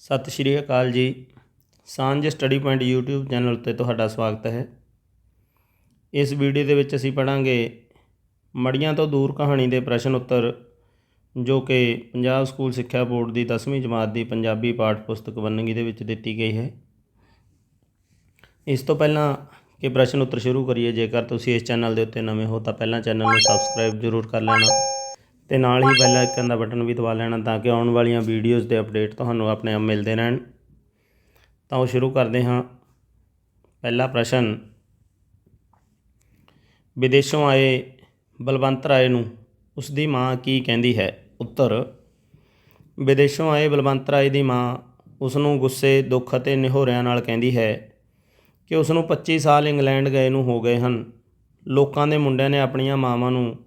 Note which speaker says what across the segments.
Speaker 1: ਸਤਿ ਸ਼੍ਰੀ ਅਕਾਲ ਜੀ। ਸਾਂਝ ਸਟੱਡੀ ਪੁਆਇੰਟ YouTube ਚੈਨਲ ਉੱਤੇ ਤੁਹਾਡਾ ਸਵਾਗਤ ਹੈ। ਇਸ ਵੀਡੀਓ ਦੇ ਵਿੱਚ ਅਸੀਂ ਪੜਾਂਗੇ ਮੜੀਆਂ ਤੋਂ ਦੂਰ ਕਹਾਣੀ ਦੇ ਪ੍ਰਸ਼ਨ ਉੱਤਰ, ਜੋ ਕਿ ਪੰਜਾਬ ਸਕੂਲ ਸਿੱਖਿਆ ਬੋਰਡ ਦੀ 10ਵੀਂ ਜਮਾਤ ਦੀ ਪੰਜਾਬੀ ਪਾਠ ਪੁਸਤਕ ਵੰਨਗੀ ਦੇ ਵਿੱਚ ਦਿੱਤੀ ਗਈ ਹੈ। ਇਸ ਤੋਂ ਪਹਿਲਾਂ ਕਿ ਪ੍ਰਸ਼ਨ ਉੱਤਰ ਸ਼ੁਰੂ ਕਰੀਏ, ਜੇਕਰ ਤੁਸੀਂ ਇਸ ਚੈਨਲ ਦੇ ਉੱਤੇ ਨਵੇਂ ਹੋ ਤਾਂ ਪਹਿਲਾਂ ਚੈਨਲ ਨੂੰ ਸਬਸਕ੍ਰਾਈਬ ਜ਼ਰੂਰ ਕਰ ਲੈਣਾ। ਤੇ ਨਾਲ ਹੀ ਬੈਲ ਆਈਕਨ ਦਾ ਬਟਨ ਵੀ ਦਬਾ ਲੈਣਾ ਤਾਂ ਕਿ ਆਉਣ ਵਾਲੀਆਂ ਵੀਡੀਓਜ਼ ਦੇ ਅਪਡੇਟ ਤੁਹਾਨੂੰ ਆਪਣੇ ਆਪ ਮਿਲਦੇ ਰਹਿਣ। ਤਾਂ ਉਹ ਸ਼ੁਰੂ ਕਰਦੇ ਹਾਂ। ਪਹਿਲਾ ਪ੍ਰਸ਼ਨ, ਵਿਦੇਸ਼ੋਂ ਆਏ ਬਲਵੰਤ ਰਾਏ ਨੂੰ ਉਸ ਦੀ ਮਾਂ ਕੀ ਕਹਿੰਦੀ ਹੈ? ਉੱਤਰ, ਵਿਦੇਸ਼ੋਂ ਆਏ ਬਲਵੰਤ ਰਾਏ ਦੀ ਮਾਂ ਉਸ ਨੂੰ ਗੁੱਸੇ, ਦੁੱਖ ਅਤੇ ਨਿਹੋਰਿਆਂ ਨਾਲ ਕਹਿੰਦੀ ਹੈ ਕਿ ਉਸ ਨੂੰ 25 ਸਾਲ ਇੰਗਲੈਂਡ ਗਏ ਨੂੰ ਹੋ ਗਏ ਹਨ। ਲੋਕਾਂ ਦੇ ਮੁੰਡਿਆਂ ਨੇ ਆਪਣੀਆਂ ਮਾਵਾਂ ਨੂੰ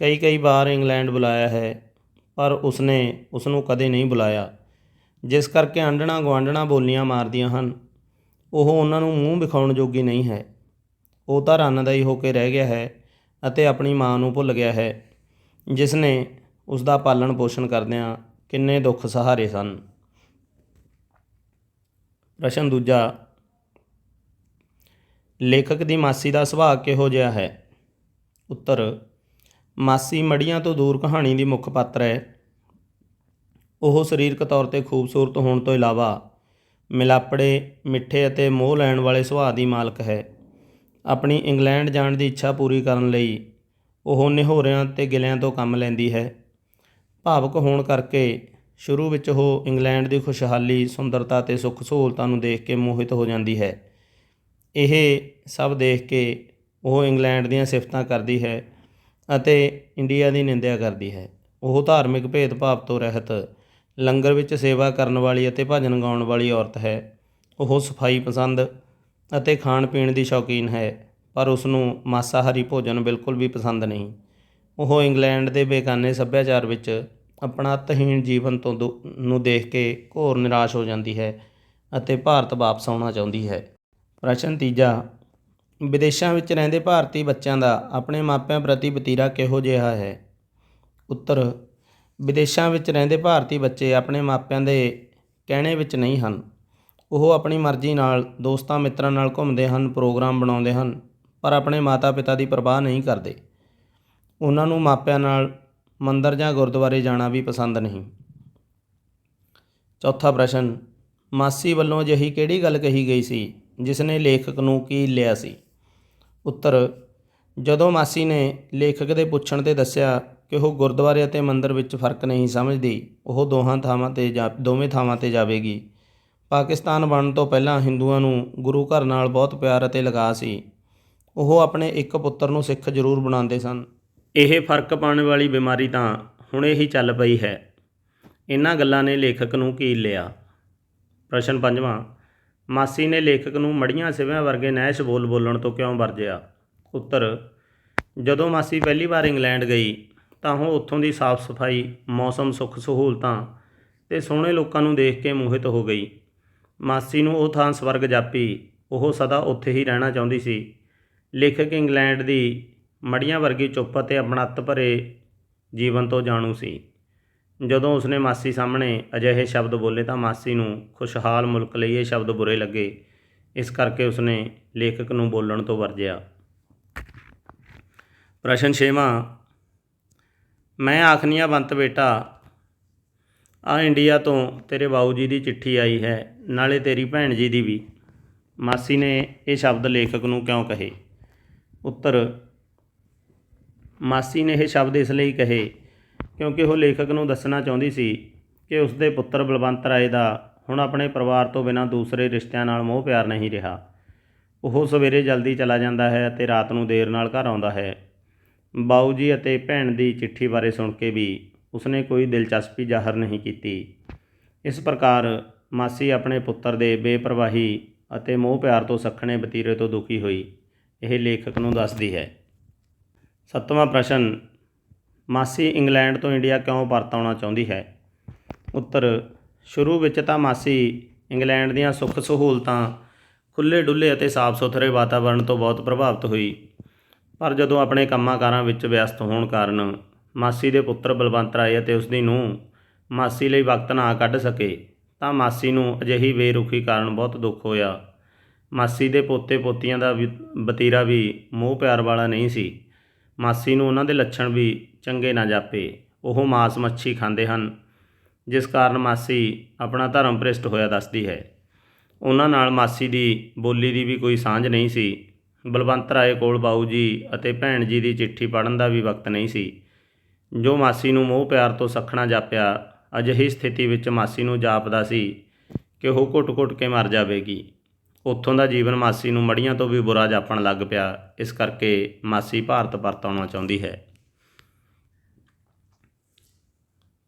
Speaker 1: ਕਈ ਕਈ ਵਾਰ ਇੰਗਲੈਂਡ ਬੁਲਾਇਆ ਹੈ, ਪਰ ਉਸਨੇ ਉਸ ਨੂੰ ਕਦੇ ਨਹੀਂ ਬੁਲਾਇਆ। ਜਿਸ ਕਰਕੇ ਆਂਡਣਾ ਗੁਆਂਢਣਾ ਬੋਲੀਆਂ ਮਾਰਦੀਆਂ ਹਨ। ਉਹ ਉਹਨਾਂ ਨੂੰ ਮੂੰਹ ਵਿਖਾਉਣ ਜੋਗੀ ਨਹੀਂ ਹੈ। ਉਹ ਤਾਂ ਰੰਨਦਾਈ ਹੋ ਕੇ ਰਹਿ ਗਿਆ ਹੈ ਅਤੇ ਆਪਣੀ ਮਾਂ ਨੂੰ ਭੁੱਲ ਗਿਆ ਹੈ ਜਿਸ ਨੇ ਉਸ ਦਾ ਪਾਲਣ ਪੋਸ਼ਣ ਕਰਦਿਆਂ ਕਿੰਨੇ ਦੁੱਖ ਸਹਾਰੇ ਸਨ। ਪ੍ਰਸ਼ਨ ਦੂਜਾ, ਲੇਖਕ ਦੀ ਮਾਸੀ ਦਾ ਸੁਭਾਅ ਕਿਹੋ ਜਿਹਾ ਹੈ? ਉੱਤਰ ਮਾਸੀ ਮੜੀਆਂ ਤੋਂ ਦੂਰ ਕਹਾਣੀ ਦੀ ਮੁੱਖ ਪਾਤਰ ਹੈ। ਉਹ ਸਰੀਰਕ ਤੌਰ ਤੇ ਖੂਬਸੂਰਤ ਹੋਣ ਤੋਂ ਇਲਾਵਾ ਮਿਲਾਪੜੇ, ਮਿੱਠੇ ਅਤੇ ਮੋਹ ਲੈਣ ਵਾਲੇ ਸੁਭਾਅ ਦੀ ਮਾਲਕ ਹੈ। ਆਪਣੀ ਇੰਗਲੈਂਡ ਜਾਣ ਦੀ ਇੱਛਾ ਪੂਰੀ ਕਰਨ ਲਈ ਉਹ ਨਿਹੋਰਿਆਂ ਤੇ ਗਿਲਿਆਂ ਤੋਂ ਕੰਮ ਲੈਂਦੀ ਹੈ। ਭਾਵਕ ਹੋਣ ਕਰਕੇ ਸ਼ੁਰੂ ਵਿੱਚ ਉਹ ਇੰਗਲੈਂਡ ਦੀ ਖੁਸ਼ਹਾਲੀ, ਸੁੰਦਰਤਾ ਤੇ ਸੁੱਖ ਸਹੂਲਤਾਂ ਨੂੰ ਦੇਖ ਕੇ ਮੋਹਿਤ ਹੋ ਜਾਂਦੀ ਹੈ। ਇਹ ਸਭ ਦੇਖ ਕੇ ਉਹ ਇੰਗਲੈਂਡ ਦੀਆਂ ਸਿਫਤਾਂ ਕਰਦੀ ਹੈ। ਅਤੇ ਇੰਡੀਆ ਦੀ ਨਿੰਦਿਆ ਕਰਦੀ ਹੈ। ਉਹ ਧਾਰਮਿਕ ਭੇਦਭਾਵ ਤੋਂ ਰਹਿਤ, ਲੰਗਰ ਵਿੱਚ ਸੇਵਾ ਕਰਨ ਵਾਲੀ ਅਤੇ ਭਜਨ ਗਾਉਣ ਵਾਲੀ ਔਰਤ ਹੈ। ਉਹ ਸਫ਼ਾਈ ਪਸੰਦ ਅਤੇ ਖਾਣ ਪੀਣ ਦੀ ਸ਼ੌਕੀਨ ਹੈ, ਪਰ ਉਸ ਨੂੰ ਮਾਸਾਹਾਰੀ ਭੋਜਨ ਬਿਲਕੁਲ ਵੀ ਪਸੰਦ ਨਹੀਂ। ਉਹ ਇੰਗਲੈਂਡ ਦੇ ਬੇਗਾਨੇ ਸੱਭਿਆਚਾਰ ਵਿੱਚ ਆਪਣਾ ਅਤਹੀਣ ਜੀਵਨ ਤੋਂ ਦੁ- ਨੂੰ ਦੇਖ ਕੇ ਘੋਰ ਨਿਰਾਸ਼ ਹੋ ਜਾਂਦੀ ਹੈ ਅਤੇ ਭਾਰਤ ਵਾਪਸ ਆਉਣਾ ਚਾਹੁੰਦੀ ਹੈ। ਪ੍ਰਸ਼ਨ ਤੀਜਾ ਵਿਦੇਸ਼ਾਂ ਵਿੱਚ ਰਹਿੰਦੇ ਭਾਰਤੀ ਬੱਚਿਆਂ ਦਾ ਆਪਣੇ ਮਾਪਿਆਂ ਪ੍ਰਤੀ ਵਤੀਰਾ ਕਿਹੋ ਜਿਹਾ ਹੈ? ਉੱਤਰ, ਵਿਦੇਸ਼ਾਂ ਵਿੱਚ ਰਹਿੰਦੇ ਭਾਰਤੀ ਬੱਚੇ ਆਪਣੇ ਮਾਪਿਆਂ ਦੇ ਕਹਿਣੇ ਵਿੱਚ ਨਹੀਂ ਹਨ। ਉਹ ਆਪਣੀ ਮਰਜ਼ੀ ਨਾਲ ਦੋਸਤਾਂ ਮਿੱਤਰਾਂ ਨਾਲ ਘੁੰਮਦੇ ਹਨ, ਪ੍ਰੋਗਰਾਮ ਬਣਾਉਂਦੇ ਹਨ, ਪਰ ਆਪਣੇ ਮਾਤਾ-ਪਿਤਾ ਦੀ ਪਰਵਾਹ ਨਹੀਂ ਕਰਦੇ। ਉਹਨਾਂ ਨੂੰ ਮਾਪਿਆਂ ਨਾਲ ਮੰਦਰ ਜਾਂ ਗੁਰਦੁਆਰੇ ਜਾਣਾ ਵੀ ਪਸੰਦ ਨਹੀਂ। ਚੌਥਾ ਪ੍ਰਸ਼ਨ, ਮਾਸੀ ਵੱਲੋਂ ਅਜਿਹੀ ਕਿਹੜੀ ਗੱਲ ਕਹੀ ਗਈ ਸੀ, ਜਿਸ ਨੇ ਲੇਖਕ ਨੂੰ ਕੀ ਲਿਆ ਸੀ? ਉੱਤਰ, ਜਦੋਂ ਮਾਸੀ ਨੇ ਲੇਖਕ ਦੇ ਪੁੱਛਣ ਤੇ ਦੱਸਿਆ ਕਿ ਉਹ ਗੁਰਦੁਆਰੇ ਅਤੇ ਮੰਦਰ ਵਿੱਚ ਫ਼ਰਕ ਨਹੀਂ ਸਮਝਦੀ, ਉਹ ਦੋਹਾਂ ਥਾਵਾਂ ਤੇ ਜਾ, ਦੋਵੇਂ ਥਾਵਾਂ ਤੇ ਜਾਵੇਗੀ। ਪਾਕਿਸਤਾਨ ਬਣਨ ਤੋਂ ਪਹਿਲਾਂ ਹਿੰਦੂਆਂ ਨੂੰ ਗੁਰੂ ਘਰ ਨਾਲ ਬਹੁਤ ਪਿਆਰ ਅਤੇ ਲਗਾਅ ਸੀ। ਉਹ ਆਪਣੇ ਇੱਕ ਪੁੱਤਰ ਨੂੰ ਸਿੱਖ ਜ਼ਰੂਰ ਬਣਾਉਂਦੇ ਸਨ। ਇਹ ਫ਼ਰਕ ਪਾਉਣ ਵਾਲੀ ਬਿਮਾਰੀ ਤਾਂ ਹੁਣੇ ਹੀ ਚੱਲ ਪਈ ਹੈ। ਇਹਨਾਂ ਗੱਲਾਂ ਨੇ ਲੇਖਕ ਨੂੰ ਕੀਲ ਲਿਆ। ਪ੍ਰਸ਼ਨ ਪੰਜਵਾਂ ਮਾਸੀ ਨੇ ਲੇਖਕ ਨੂੰ ਮੜੀਆਂ ਸਿਵਿਆਂ ਵਰਗੇ ਨੈਸ਼ ਬੋਲ ਬੋਲਣ ਤੋਂ ਕਿਉਂ ਵਰਜਿਆ? ਉੱਤਰ, ਜਦੋਂ ਮਾਸੀ ਪਹਿਲੀ ਵਾਰ ਇੰਗਲੈਂਡ ਗਈ, ਤਾਂ ਉਹ ਉੱਥੋਂ ਦੀ ਸਾਫ਼ ਸਫ਼ਾਈ, ਮੌਸਮ, ਸੁੱਖ ਸਹੂਲਤਾਂ ਤੇ ਸੋਹਣੇ ਲੋਕਾਂ ਨੂੰ ਦੇਖ ਕੇ ਮੋਹਿਤ ਹੋ ਗਈ। ਮਾਸੀ ਨੂੰ ਉਹ ਥਾਂ ਸਵਰਗ ਜਾਪੀ, ਉਹ ਸਦਾ ਉੱਥੇ ਹੀ ਰਹਿਣਾ ਚਾਹੁੰਦੀ ਸੀ। ਲੇਖਕ ਇੰਗਲੈਂਡ ਦੀ ਮੜੀਆਂ ਵਰਗੀ ਚੁੱਪ ਅਤੇ ਅਪਣੱਤ ਭਰੇ ਜੀਵਨ ਤੋਂ ਜਾਣੂ ਸੀ। ਜਦੋਂ ਉਸਨੇ ਮਾਸੀ ਸਾਹਮਣੇ ਅਜਿਹੇ ਸ਼ਬਦ ਬੋਲੇ ਤਾਂ ਮਾਸੀ ਨੂੰ ਖੁਸ਼ਹਾਲ ਮੁਲਕ ਲਈ ਇਹ ਸ਼ਬਦ ਬੁਰੇ ਲੱਗੇ। ਇਸ ਕਰਕੇ ਉਸਨੇ ਲੇਖਕ ਨੂੰ ਬੋਲਣ ਤੋਂ ਵਰਜਿਆ। ਪ੍ਰਸ਼ਨ ਛੇਵਾਂ, ਮੈਂ ਆਖਨੀਆ ਬੰਤ ਬੇਟਾ, ਆ ਇੰਡੀਆ ਤੋਂ ਤੇਰੇ ਬਾਊ ਜੀ ਦੀ ਚਿੱਠੀ ਆਈ ਹੈ, ਨਾਲੇ ਤੇਰੀ ਭੈਣ ਜੀ ਦੀ ਵੀ। ਮਾਸੀ ਨੇ ਇਹ ਸ਼ਬਦ ਲੇਖਕ ਨੂੰ ਕਿਉਂ ਕਹੇ? ਉੱਤਰ, ਮਾਸੀ ਨੇ ਇਹ ਸ਼ਬਦ ਇਸ ਲਈ ਕਹੇ ਕਿਉਂਕਿ ਉਹ ਲੇਖਕ ਨੂੰ ਦੱਸਣਾ ਚਾਹੁੰਦੀ ਸੀ ਕਿ ਉਸ ਦੇ ਪੁੱਤਰ ਬਲਵੰਤ ਰਾਏ ਦਾ ਹੁਣ ਆਪਣੇ ਪਰਿਵਾਰ ਤੋਂ ਬਿਨਾਂ ਦੂਸਰੇ ਰਿਸ਼ਤਿਆਂ ਨਾਲ ਮੋਹ ਪਿਆਰ ਨਹੀਂ ਰਿਹਾ। ਉਹ ਸਵੇਰੇ ਜਲਦੀ ਚਲਾ ਜਾਂਦਾ ਹੈ ਅਤੇ ਰਾਤ ਨੂੰ ਦੇਰ ਨਾਲ ਘਰ ਆਉਂਦਾ ਹੈ। ਬਾਊ ਜੀ ਅਤੇ ਭੈਣ ਦੀ ਚਿੱਠੀ ਬਾਰੇ ਸੁਣ ਕੇ ਵੀ ਉਸਨੇ ਕੋਈ ਦਿਲਚਸਪੀ ਜ਼ਾਹਰ ਨਹੀਂ ਕੀਤੀ। ਇਸ ਪ੍ਰਕਾਰ ਮਾਸੀ ਆਪਣੇ ਪੁੱਤਰ ਦੇ ਬੇਪਰਵਾਹੀ ਅਤੇ ਮੋਹ ਪਿਆਰ ਤੋਂ ਸੱਖਣੇ ਬਤੀਰੇ ਤੋਂ ਦੁਖੀ ਹੋਈ ਇਹ ਲੇਖਕ ਨੂੰ ਦੱਸਦੀ ਹੈ। ਸੱਤਵਾਂ ਪ੍ਰਸ਼ਨ ਮਾਸੀ ਇੰਗਲੈਂਡ ਤੋਂ ਇੰਡੀਆ ਕਿਉਂ ਪਰਤ ਆਉਣਾ ਚਾਹੁੰਦੀ ਹੈ? ਉੱਤਰ, ਸ਼ੁਰੂ ਵਿੱਚ ਤਾਂ ਮਾਸੀ ਇੰਗਲੈਂਡ ਦੀਆਂ ਸੁੱਖ ਸਹੂਲਤਾਂ ਖੁੱਲ੍ਹੇ ਡੁੱਲੇ ਅਤੇ ਸਾਫ਼ ਸੁਥਰੇ ਵਾਤਾਵਰਣ ਤੋਂ ਬਹੁਤ ਪ੍ਰਭਾਵਿਤ ਹੋਈ। ਪਰ ਜਦੋਂ ਆਪਣੇ ਕੰਮਾਂ ਕਾਰਾਂ ਵਿੱਚ ਵਿਅਸਤ ਹੋਣ ਕਾਰਨ ਮਾਸੀ ਦੇ ਪੁੱਤਰ ਬਲਵੰਤ ਰਾਏ ਅਤੇ ਉਸ ਦੀ ਨੂੰਹ ਮਾਸੀ ਲਈ ਵਕਤ ਨਾ ਕੱਢ ਸਕੇ, ਤਾਂ ਮਾਸੀ ਨੂੰ ਅਜਿਹੀ ਬੇਰੁਖੀ ਕਾਰਨ ਬਹੁਤ ਦੁੱਖ ਹੋਇਆ। ਮਾਸੀ ਦੇ ਪੋਤੇ ਪੋਤੀਆਂ ਦਾ ਵੀ ਵੀ ਮੋਹ ਪਿਆਰ ਵਾਲਾ ਨਹੀਂ ਸੀ। ਮਾਸੀ ਨੂੰ ਉਹਨਾਂ ਦੇ ਲੱਛਣ ਵੀ ਚੰਗੇ ਨਾ ਜਾਪੇ। ਉਹ ਮਾਸ ਮੱਛੀ ਖਾਂਦੇ ਹਨ, ਜਿਸ ਕਾਰਨ ਮਾਸੀ ਆਪਣਾ ਧਰਮ ਭ੍ਰਿਸ਼ਟ ਹੋਇਆ ਦੱਸਦੀ ਹੈ। ਉਹਨਾਂ ਨਾਲ ਮਾਸੀ ਦੀ ਬੋਲੀ ਦੀ ਵੀ ਕੋਈ ਸਾਂਝ ਨਹੀਂ ਸੀ। ਬਲਵੰਤ ਰਾਏ ਕੋਲ ਬਾਊ ਜੀ ਅਤੇ ਭੈਣ ਜੀ ਦੀ ਚਿੱਠੀ ਪੜ੍ਹਨ ਦਾ ਵੀ ਵਕਤ ਨਹੀਂ ਸੀ। ਜੋ ਮਾਸੀ ਨੂੰ ਮੋਹ ਪਿਆਰ ਤੋਂ ਸਖਣਾ ਜਾਪਿਆ, ਅਜਿਹੀ ਸਥਿਤੀ ਵਿੱਚ ਮਾਸੀ ਨੂੰ ਜਾਪਦਾ ਸੀ ਕਿ ਉਹ ਘੁੱਟ-ਘੁੱਟ ਕੇ ਮਰ ਜਾਵੇਗੀ। ਉੱਥੋਂ ਦਾ ਜੀਵਨ ਮਾਸੀ ਨੂੰ ਮੜੀਆਂ ਤੋਂ ਵੀ ਬੁਰਾ ਜਾਪਣ ਲੱਗ ਪਿਆ। ਇਸ ਕਰਕੇ ਮਾਸੀ ਭਾਰਤ ਪਰਤ ਆਉਣਾ ਚਾਹੁੰਦੀ ਹੈ।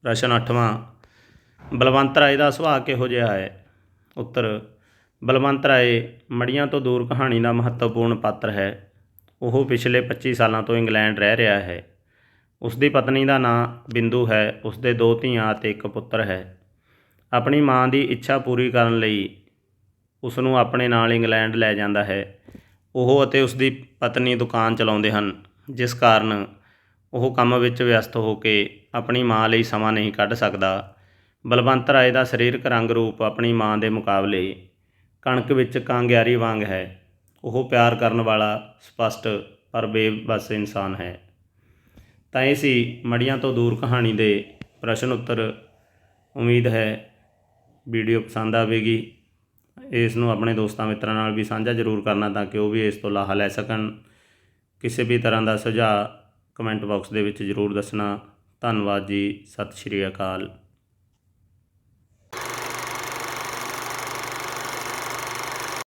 Speaker 1: ਪ੍ਰਸ਼ਨ 8ਵਾਂ ਬਲਵੰਤ ਰਾਏ ਦਾ ਸੁਭਾਅ ਕਿਹੋ ਜਿਹਾ ਹੈ? ਉੱਤਰ, ਬਲਵੰਤ ਰਾਏ ਮੜੀਆਂ ਤੋਂ ਦੂਰ ਕਹਾਣੀ ਦਾ ਮਹੱਤਵਪੂਰਨ ਪਾਤਰ ਹੈ। ਉਹ ਪਿਛਲੇ 25 ਸਾਲਾਂ ਤੋਂ ਇੰਗਲੈਂਡ ਰਹਿ ਰਿਹਾ ਹੈ। ਉਸ ਦੀ ਪਤਨੀ ਦਾ ਨਾਂ ਬਿੰਦੂ ਹੈ। ਉਸ ਦੇ ਦੋ ਧੀਆਂ ਅਤੇ ਇੱਕ ਪੁੱਤਰ ਹੈ। ਆਪਣੀ ਮਾਂ ਦੀ ਇੱਛਾ ਪੂਰੀ ਕਰਨ ਲਈ ਉਸ ਨੂੰ ਆਪਣੇ ਨਾਲ ਇੰਗਲੈਂਡ ਲੈ ਜਾਂਦਾ ਹੈ। ਉਹ ਅਤੇ ਉਸ ਦੀ ਪਤਨੀ ਦੁਕਾਨ ਚਲਾਉਂਦੇ ਹਨ, ਜਿਸ ਕਾਰਨ ਉਹ ਕੰਮ ਵਿੱਚ ਵਿਅਸਤ ਹੋ ਕੇ ਆਪਣੀ ਮਾਂ ਲਈ ਸਮਾਂ ਨਹੀਂ ਕੱਢ ਸਕਦਾ। ਬਲਵੰਤ ਰਾਏ ਦਾ ਸਰੀਰਕ ਰੰਗ ਰੂਪ ਆਪਣੀ ਮਾਂ ਦੇ ਮੁਕਾਬਲੇ ਕਣਕ ਵਿੱਚ ਕਾਂਗਿਆਰੀ ਵਾਂਗ ਹੈ। ਉਹ ਪਿਆਰ ਕਰਨ ਵਾਲਾ, ਸਪਸ਼ਟ ਪਰ ਬੇਬਸ ਇਨਸਾਨ ਹੈ। ਤਾਂ ਇਹ ਸੀ ਮੜੀਆਂ ਤੋਂ ਦੂਰ ਕਹਾਣੀ ਦੇ ਪ੍ਰਸ਼ਨ ਉੱਤਰ। ਉਮੀਦ ਹੈ ਵੀਡੀਓ ਪਸੰਦ ਆਵੇਗੀ। ਇਸ ਨੂੰ ਆਪਣੇ ਦੋਸਤਾਂ ਮਿੱਤਰਾਂ ਨਾਲ ਵੀ ਸਾਂਝਾ ਜ਼ਰੂਰ ਕਰਨਾ ਤਾਂ ਕਿ ਉਹ ਵੀ ਇਸ ਤੋਂ ਲਾਹਾ ਲੈ ਸਕਣ। ਕਿਸੇ ਵੀ ਤਰ੍ਹਾਂ ਦਾ ਸੁਝਾਅ ਕਮੈਂਟ ਬਾਕਸ ਦੇ ਵਿੱਚ ਜ਼ਰੂਰ ਦੱਸਣਾ। ਧੰਨਵਾਦ ਜੀ। ਸਤਿ ਸ਼੍ਰੀ ਅਕਾਲ।